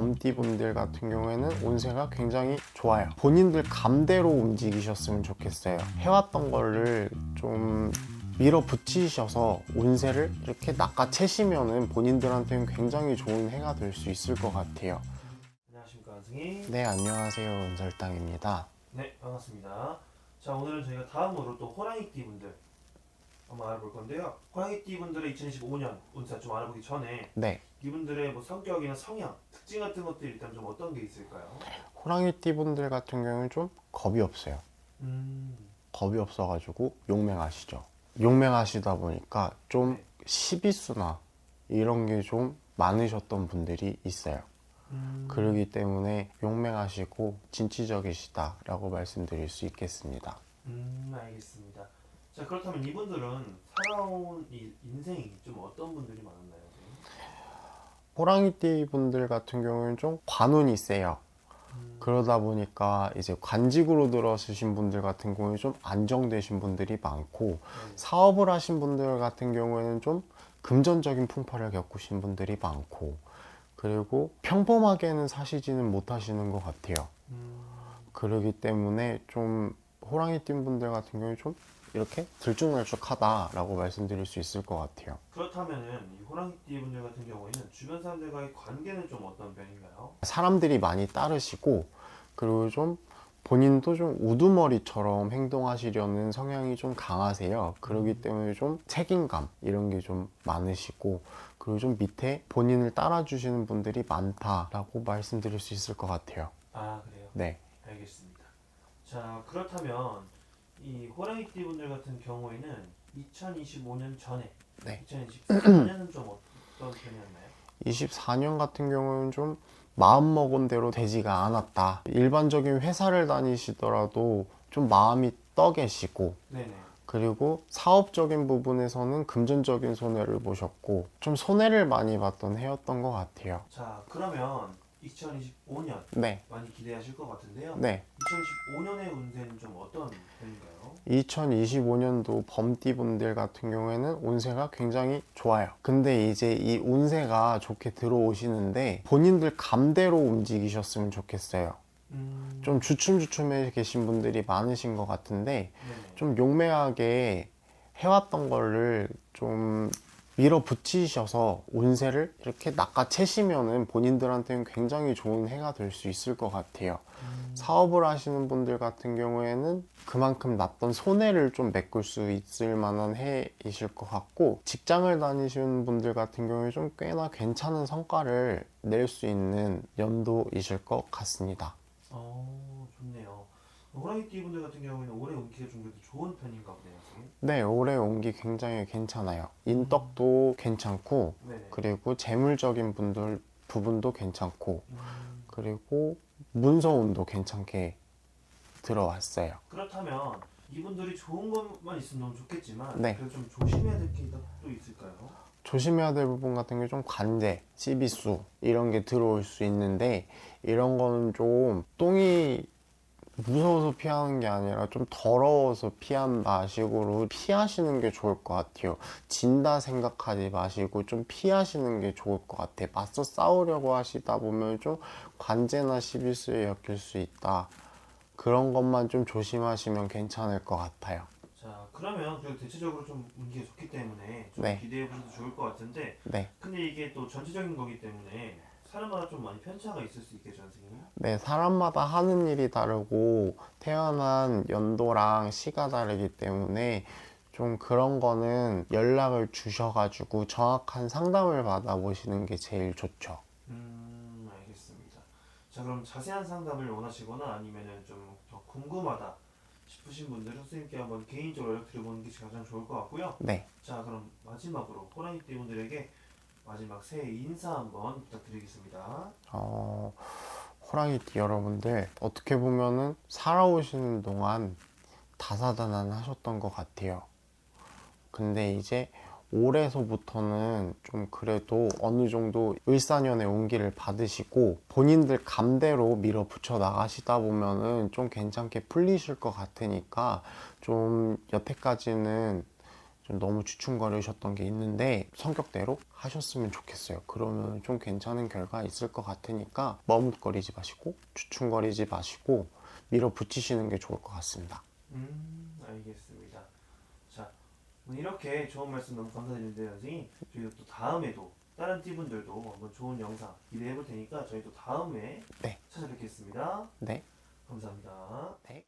범띠분들 같은 경우에는 운세가 굉장히 좋아요. 본인들 감대로 움직이셨으면 좋겠어요. 해왔던 거를 좀 밀어붙이셔서 운세를 이렇게 낚아채시면은 본인들한테는 굉장히 좋은 해가 될 수 있을 것 같아요. 안녕하십니까 선생님. 네, 안녕하세요. 은설땅입니다. 네 반갑습니다. 자 오늘은 저희가 다음으로 또 호랑이띠 분들 한번 알아볼 건데요. 호랑이띠 분들의 2025년 운세 좀 알아보기 전에 네, 이분들의 뭐 성격이나 성향, 특징 같은 것들 일단 좀 어떤 게 있을까요? 호랑이띠 분들 같은 경우는 좀 겁이 없어요. 음, 겁이 없어가지고 용맹하시죠. 용맹하시다 보니까 좀 네. 시비수나 이런 게 좀 많으셨던 분들이 있어요. 음, 그러기 때문에 용맹하시고 진취적이시다라고 말씀드릴 수 있겠습니다. 음 알겠습니다. 자 그렇다면 이분들은 살아온 이 인생이 좀 어떤 분들이 많았나요? 호랑이띠 분들 같은 경우는 좀 관운이 세요. 음, 그러다 보니까 이제 관직으로 들어서신 분들 같은 경우에 좀 안정되신 분들이 많고 네. 사업을 하신 분들 같은 경우에는 좀 금전적인 풍파를 겪으신 분들이 많고 그리고 평범하게는 사시지는 못하시는 것 같아요. 음, 그러기 때문에 좀 호랑이 띠 분들 같은 경우에 좀 이렇게 들쭉날쭉하다라고 말씀드릴 수 있을 것 같아요. 그렇다면은 이 호랑이띠 분들 같은 경우에는 주변 사람들과의 관계는 좀 어떤 편인가요? 사람들이 많이 따르시고 그리고 좀 본인도 좀 우두머리처럼 행동하시려는 성향이 좀 강하세요. 그러기 때문에 좀 책임감 이런 게 좀 많으시고 그리고 좀 밑에 본인을 따라주시는 분들이 많다라고 말씀드릴 수 있을 것 같아요. 아 그래요? 네. 알겠습니다. 자 그렇다면 이 호랑이띠 분들 같은 경우에는 2025년 전에 네. 2024년은 좀 어떤 편이었나요? 24년 같은 경우는 좀 마음먹은 대로 되지가 않았다. 일반적인 회사를 다니시더라도 좀 마음이 떠 계시고 네네. 그리고 사업적인 부분에서는 금전적인 손해를 보셨고 좀 손해를 많이 봤던 해였던 것 같아요. 자 그러면 2025년 네, 많이 기대하실 것 같은데요. 네. 2025년의 운세는 좀 어떤 편인가요? 2025년도 범띠분들 같은 경우에는 운세가 굉장히 좋아요. 근데 이제 이 운세가 좋게 들어오시는데 본인들 감대로 움직이셨으면 좋겠어요. 음, 좀 주춤주춤해 계신 분들이 많으신 것 같은데 네네. 좀 용맹하게 해왔던 거를 좀 밀어붙이셔서 운세를 이렇게 낚아채시면은 본인들한테는 굉장히 좋은 해가 될 수 있을 것 같아요. 음, 사업을 하시는 분들 같은 경우에는 그만큼 났던 손해를 좀 메꿀 수 있을 만한 해이실 것 같고 직장을 다니시는 분들 같은 경우에 좀 꽤나 괜찮은 성과를 낼 수 있는 연도이실 것 같습니다. 어. 호랑이띠 분들 같은 경우에는 올해 운기가 좀 그래도 좋은 편인가 보네요. 네, 올해 온기 굉장히 괜찮아요. 인덕도 괜찮고 네네. 그리고 재물적인 분들 부분도 괜찮고 음, 그리고 문서운도 괜찮게 들어왔어요. 그렇다면 이분들이 좋은 것만 있으면 너무 좋겠지만 네. 그래도 좀 조심해야 될 게 또 있을까요? 조심해야 될 부분 같은 게 좀 관제, 시비수 이런 게 들어올 수 있는데 이런 거는 좀 똥이 무서워서 피하는 게 아니라 좀 더러워서 피한다 식으로 피하시는 게 좋을 것 같아요. 진다 생각하지 마시고 좀 피하시는 게 좋을 것 같아요. 맞서 싸우려고 하시다 보면 좀 관제나 시비수에 엮일 수 있다. 그런 것만 좀 조심하시면 괜찮을 것 같아요. 자 그러면 그래도 대체적으로 좀 운기가 좋기 때문에 좀 네. 기대해 보셔도 좋을 것 같은데 네. 근데 이게 또 전체적인 거기 때문에 사람마다 좀 많이 편차가 있을 수 있겠죠 선생님? 네, 사람마다 하는 일이 다르고 태어난 연도랑 시가 다르기 때문에 좀 그런 거는 연락을 주셔가지고 정확한 상담을 받아보시는 게 제일 좋죠. 음 알겠습니다. 자 그럼 자세한 상담을 원하시거나 아니면은 좀 더 궁금하다 싶으신 분들은 선생님께 한번 개인적으로 연락 드려보는 게 가장 좋을 것 같고요. 네, 자 그럼 마지막으로 호랑이 띠 분들에게 마지막 새해 인사 한번 부탁드리겠습니다. 어, 호랑이띠 여러분들 어떻게 보면은 살아오시는 동안 다사다난 하셨던 것 같아요. 근데 이제 올해서부터는 좀 그래도 어느 정도 을사년의 온기를 받으시고 본인들 감대로 밀어붙여 나가시다 보면은 좀 괜찮게 풀리실 것 같으니까 좀 여태까지는 좀 너무 주춤거리셨던 게 있는데 성격대로 하셨으면 좋겠어요. 그러면 좀 괜찮은 결과 있을 것 같으니까 머뭇거리지 마시고 주춤거리지 마시고 밀어붙이시는 게 좋을 것 같습니다. 음, 알겠습니다. 자, 오늘 이렇게 좋은 말씀 너무 감사드리는데요, 선생님. 저희가 또 다음에도 다른 띠분들도 한번 좋은 영상 기대해 볼 테니까 저희 또 다음에 네. 찾아뵙겠습니다. 네. 감사합니다. 네.